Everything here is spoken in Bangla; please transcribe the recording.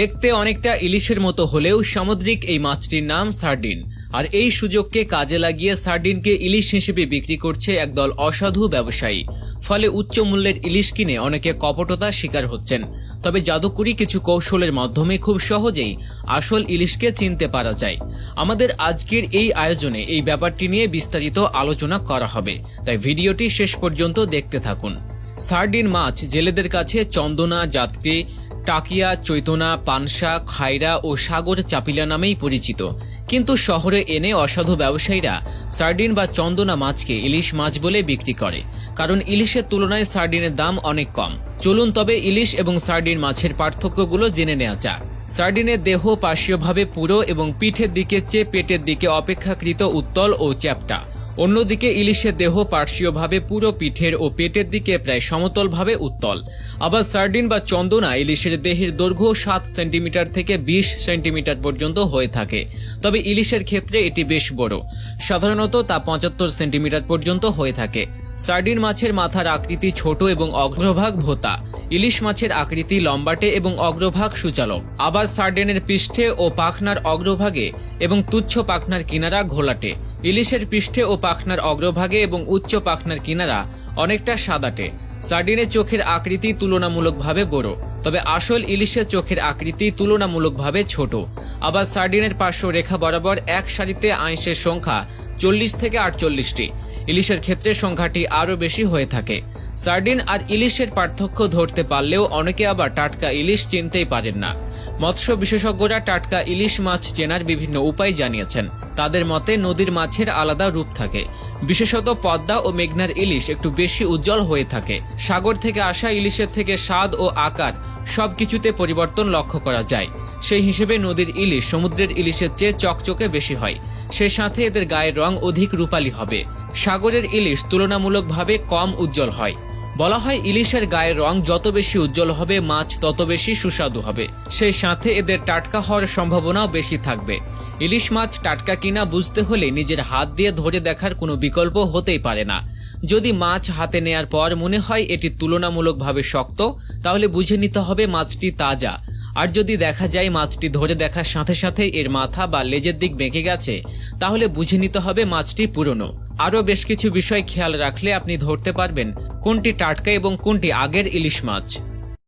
দেখতে অনেকটা ইলিশের মতো হলেও সামুদ্রিক এই মাছটির নাম সার্ডিন। আর এই সুযোগকে কাজে লাগিয়ে সার্ডিনকে ইলিশ হিসেবে বিক্রি করছে একদল অসাধু ব্যবসায়ী। ফলে উচ্চ মূল্যের ইলিশ কিনে অনেকে কপটতার শিকার হচ্ছেন। তবে জাদুকরি কিছু কৌশলের মাধ্যমে খুব সহজেই আসল ইলিশকে চিনতে পারা যায়। আমাদের আজকের এই আয়োজনে এই ব্যাপারটি নিয়ে বিস্তারিত আলোচনা করা হবে। তাই ভিডিওটি শেষ পর্যন্ত দেখতে থাকুন। সার্ডিন মাছ জেলেদের কাছে চন্দনা যাত্রী টাকিয়া, চৈতনা, পানসা খায়রা ও সাগর চাপিলা নামেই পরিচিত। কিন্তু শহরে এনে অসাধু ব্যবসায়ীরা সার্ডিন বা চন্দনা মাছকে ইলিশ মাছ বলে বিক্রি করে। কারণ ইলিশের তুলনায় সার্ডিনের দাম অনেক কম। চলুন তবে ইলিশ এবং সার্ডিন মাছের পার্থক্যগুলো জেনে নেওয়া যাক। সার্ডিনের দেহ পার্শ্বীয়ভাবে পুরো এবং পিঠের দিকে চেয়ে পেটের দিকে অপেক্ষাকৃত উত্তল ও চ্যাপ্টা। অন্যদিকে ইলিশের দেহ পার্শ্বীয়ভাবে পুরো পিঠের ও পেটের দিকে প্রায় সমতলভাবে উত্তল। আবার সার্ডিন বা চন্দনা ইলিশের দেহের দৈর্ঘ্য সাত সেন্টিমিটার থেকে বিশ সেন্টিমিটার পর্যন্ত হয়ে থাকে। তবে ইলিশের ক্ষেত্রে এটি বেশ বড়। সাধারণত তা পঁচাত্তর সেন্টিমিটার পর্যন্ত হয়ে থাকে। সার্ডিন মাছের মাথার আকৃতি ছোট এবং অগ্রভাগ ভোতা। ইলিশ মাছের আকৃতি লম্বাটে এবং অগ্রভাগ সূচালক আবার সার্ডেনের পৃষ্ঠে ও পাখনার অগ্রভাগে এবং তুচ্ছ পাখনার কিনারা ঘোলাটে। ইলিশের পৃষ্ঠে ও পাখনার অগ্রভাগে এবং উচ্চ পাখনার কিনারা অনেকটা সাদাটে। সার্ডিনের চোখের আকৃতি তুলনামূলকভাবে বড়। তবে আসল ইলিশের চোখের আকৃতি তুলনামূলকভাবে ছোট। আবার সার্ডিনের পার্শ্ব রেখা বরাবর এক সারিতে আইসের সংখ্যা চল্লিশ থেকে আটচল্লিশটি। ইলিশের ক্ষেত্রে সংখ্যাটি আরও বেশি হয়ে থাকে। সার্ডিন আর ইলিশের পার্থক্য ধরতে পারলেও অনেকে আবার টাটকা ইলিশ চিনতেই পারেন না। মৎস্য বিশেষজ্ঞরা টাটকা ইলিশ মাছ চেনার বিভিন্ন উপায় জানিয়েছেন। তাদের মতে নদীর মাছের আলাদা রূপ থাকে। বিশেষত পদ্মা ও মেঘনার ইলিশ একটু বেশি উজ্জ্বল হয়ে থাকে। সাগর থেকে আসা ইলিশের থেকে স্বাদ ও আকার সবকিছুতে পরিবর্তন লক্ষ্য করা যায়। সেই হিসেবে নদীর ইলিশ সমুদ্রের ইলিশের চেয়ে চকচকে বেশি হয়। সে সাথে এদের গায়ের রং অধিক রূপালী হবে। সাগরের ইলিশ তুলনামূলকভাবে কম উজ্জ্বল হয়। বলা হয় ইলিশের গায়ের রং যত বেশি উজ্জ্বল হবে, মাছ তত বেশি সুস্বাদু হবে। সেই সাথে এদের টাটকা হওয়ার সম্ভাবনাও বেশি থাকবে। ইলিশ মাছ টাটকা কিনা বুঝতে হলে নিজের হাত দিয়ে ধরে দেখার কোনো বিকল্প হতেই পারে না। যদি মাছ হাতে নেয়ার পর মনে হয় এটি তুলনামূলকভাবে শক্ত, তাহলে বুঝে নিতে হবে মাছটি তাজা। আর যদি দেখা যায় মাছটি ধরে দেখার সাথে সাথে এর মাথা বা লেজের দিক বেঁকে গেছে, তাহলে বুঝে নিতে হবে মাছটি পুরনো। আরও বেশ কিছু বিষয় খেয়াল রাখলে আপনি ধরতে পারবেন কোনটি টাটকা এবং কোনটি আগের ইলিশ মাছ।